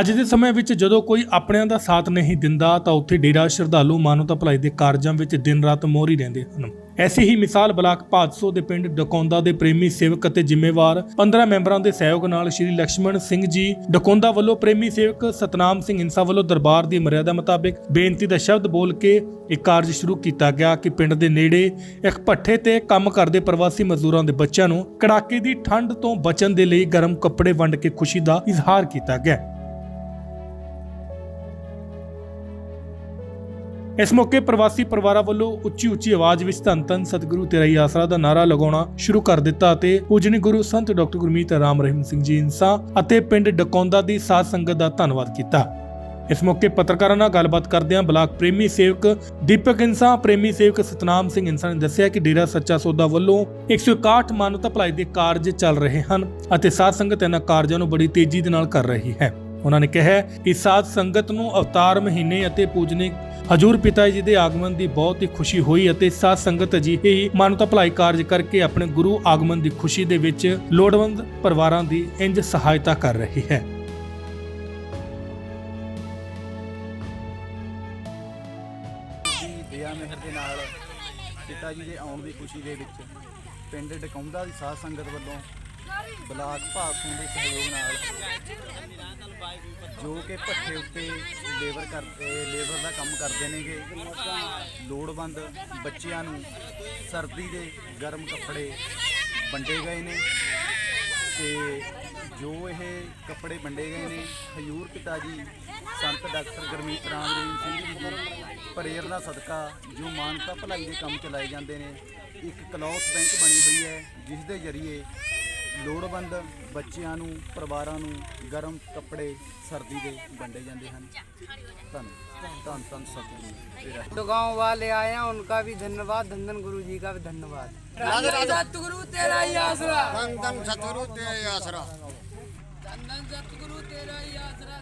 ਅੱਜ ਦੇ ਸਮੇਂ ਵਿੱਚ ਜਦੋਂ ਕੋਈ ਆਪਣਿਆਂ ਦਾ ਸਾਥ ਨਹੀਂ ਦਿੰਦਾ ਤਾਂ ਉੱਥੇ ਡੇਰਾ ਸ਼ਰਧਾਲੂ ਮਾਨਵਤਾ ਭਲਾਈ ਦੇ ਕਾਰਜਾਂ ਵਿੱਚ ਦਿਨ ਰਾਤ ਮੋਹਰੀ ਰਹਿੰਦੇ ਹਨ। ਐਸੀ ਹੀ ਮਿਸਾਲ ਬਲਾਕ ਭਾਦਸੋ ਦੇ ਪਿੰਡ ਡਕੌਂਦਾ ਦੇ ਪ੍ਰੇਮੀ ਸੇਵਕ ਅਤੇ ਜ਼ਿੰਮੇਵਾਰ 15 ਮੈਂਬਰਾਂ ਦੇ ਸਹਿਯੋਗ ਨਾਲ ਸ਼੍ਰੀ ਲక్ష్ਮਣ ਸਿੰਘ ਜੀ ਡਕੌਂਦਾ ਵੱਲੋਂ ਪ੍ਰੇਮੀ ਸੇਵਕ ਸਤਨਾਮ ਸਿੰਘ ਹਿੰਸਾ ਵੱਲੋਂ ਦਰਬਾਰ ਦੀ ਮਰਿਆਦਾ ਮੁਤਾਬਕ ਬੇਨਤੀ ਦਾ ਸ਼ਬਦ ਬੋਲ ਕੇ ਇੱਕ ਕਾਰਜ ਸ਼ੁਰੂ ਕੀਤਾ ਗਿਆ ਕਿ ਪਿੰਡ ਦੇ ਨੇੜੇ ਇੱਕ ਭੱਠੇ ਤੇ ਕੰਮ ਕਰਦੇ ਪ੍ਰਵਾਸੀ ਮਜ਼ਦੂਰਾਂ ਦੇ ਬੱਚਿਆਂ ਨੂੰ ਕੜਾਕੇ ਦੀ ਠੰਡ ਤੋਂ ਬਚਣ ਦੇ ਲਈ ਗਰਮ ਕੱਪੜੇ ਵੰਡ ਕੇ ਖੁਸ਼ੀ ਦਾ ਇਜ਼ਹਾਰ ਕੀਤਾ ਗਿਆ। ਇਸ ਮੌਕੇ ਪ੍ਰਵਾਸੀ ਪਰਿਵਾਰਾਂ ਵੱਲੋਂ ਉੱਚੀ ਉੱਚੀ ਆਵਾਜ਼ ਵਿੱਚ ਧੰਨ ਧੰਨ ਸਤਿਗੁਰੂ ਤੇਰਾਈ ਆਸਰਾ ਦਾ ਨਾਰਾ ਲਗਾਉਣਾ ਸ਼ੁਰੂ ਕਰ ਦਿੱਤਾ ਅਤੇ ਪੂਜਨੀ ਗੁਰੂ ਸੰਤ ਡਾਕਟਰ ਗੁਰਮੀਤ ਰਾਮ ਰਹੀਮ ਸਿੰਘ ਜੀ ਇੰਸਾ ਅਤੇ ਪਿੰਡ ਡਕੌਂਦਾ ਦੀ ਸਾਧ ਸੰਗਤ ਦਾ ਧੰਨਵਾਦ ਕੀਤਾ। ਇਸ ਮੌਕੇ ਪੱਤਰਕਾਰਾਂ ਨਾਲ ਗੱਲਬਾਤ ਕਰਦਿਆਂ ਬਲਾਕ ਪ੍ਰੇਮੀ ਸੇਵਕ ਦੀਪਕ ਇੰਸਾ ਪ੍ਰੇਮੀ ਸੇਵਕ ਸਤਨਾਮ ਸਿੰਘ ਇੰਸਾ ਨੇ ਦੱਸਿਆ ਕਿ ਡੇਰਾ ਸੱਚਾ ਸੌਦਾ ਵੱਲੋਂ 161 ਮਾਨਵਤਾ ਭਲਾਈ ਦੇ ਕਾਰਜ ਚੱਲ ਰਹੇ ਹਨ ਅਤੇ ਸਾਧ ਸੰਗਤ ਇਹਨਾਂ ਕਾਰਜਾਂ ਨੂੰ ਬੜੀ ਤੇਜ਼ੀ ਦੇ ਨਾਲ ਕਰ ਰਹੀ ਹੈ। ਉਹਨਾਂ ਨੇ ਕਿਹਾ ਕਿ ਸਾਧ ਸੰਗਤ ਨੂੰ ਅਵਤਾਰ ਮਹੀਨੇ ਅਤੇ ਪੂਜਨੀਕ ਹਜੂਰ ਪਿਤਾ ਜੀ ਦੇ ਆਗਮਨ ਦੀ ਬਹੁਤ ਹੀ ਖੁਸ਼ੀ ਹੋਈ ਅਤੇ ਸਾਧ ਸੰਗਤ ਅਜਿਹੇ ਹੀ ਮਾਨਵਤਾ ਭਲਾਈ ਕਾਰਜ ਕਰਕੇ ਆਪਣੇ ਗੁਰੂ ਆਗਮਨ ਦੀ ਖੁਸ਼ੀ ਦੇ ਵਿੱਚ ਲੋੜਵੰਦ ਪਰਿਵਾਰਾਂ ਦੀ ਇੰਜ ਸਹਾਇਤਾ ਕਰ ਰਹੀ ਹੈ। ਦੀ ਦਇਆ ਮਿਹਰ ਦੇ ਨਾਲ ਪਿਤਾ ਜੀ ਦੇ ਆਉਣ ਦੀ ਖੁਸ਼ੀ ਦੇ ਵਿੱਚ ਪਿੰਡ ਡਕੌਂਦਾ ਦੀ ਸਾਧ ਸੰਗਤ ਵੱਲੋਂ ਬਲਾਕ ਭਾਗਸੋਂ ਦੇ ਸਹਿਯੋਗ ਨਾਲ ਜੋ ਕਿ ਭੱਠੇ ਉੱਤੇ ਲੇਬਰ ਕਰਦੇ ਲੇਬਰ ਦਾ ਕੰਮ ਕਰਦੇ ਨੇਗੇ। ਲੋੜਵੰਦ ਬੱਚਿਆਂ ਨੂੰ ਸਰਦੀ ਦੇ ਗਰਮ ਕੱਪੜੇ ਵੰਡੇ ਗਏ ਨੇ ਤੇ ਜੋ ਇਹ ਕੱਪੜੇ ਵੰਡੇ ਗਏ ਨੇ, ਹਯੂਰ ਪਿਤਾ ਜੀ ਸੰਤ ਡਾਕਟਰ ਗੁਰਮੀਤ ਰਾਮ ਸਿੰਘ ਜੀ ਦੀ ਪ੍ਰੇਰਣਾ ਸਦਕਾ ਜੋ ਮਾਨਤਾ ਭਲਾਈ ਦੇ ਕੰਮ ਚਲਾਏ ਜਾਂਦੇ ਨੇ, ਇੱਕ ਕਲੌਥ ਬੈਂਕ ਬਣੀ ਹੋਈ ਹੈ ਜਿਸ ਦੇ ਜ਼ਰੀਏ ਲੋੜਵੰਦ ਬੱਚਿਆਂ ਨੂੰ ਪਰਿਵਾਰਾਂ ਨੂੰ ਗਰਮ ਕੱਪੜੇ ਸਰਦੀ ਦੇ ਵੰਡੇ ਜਾਂਦੇ ਹਨ ਧੰਨ ਧੰਨ ਧੰਨ ਸਤਿਗੁਰੂ ਤੇਰਾ तो गांव वाले आए हैं उनका भी धन्यवाद धंधन गुरु जी का भी धन्यवाद सतगुरु तेरा ही आसरा धन धन सतगुरु तेरे आसरा धन धन सतगुरु तेरा ही आसरा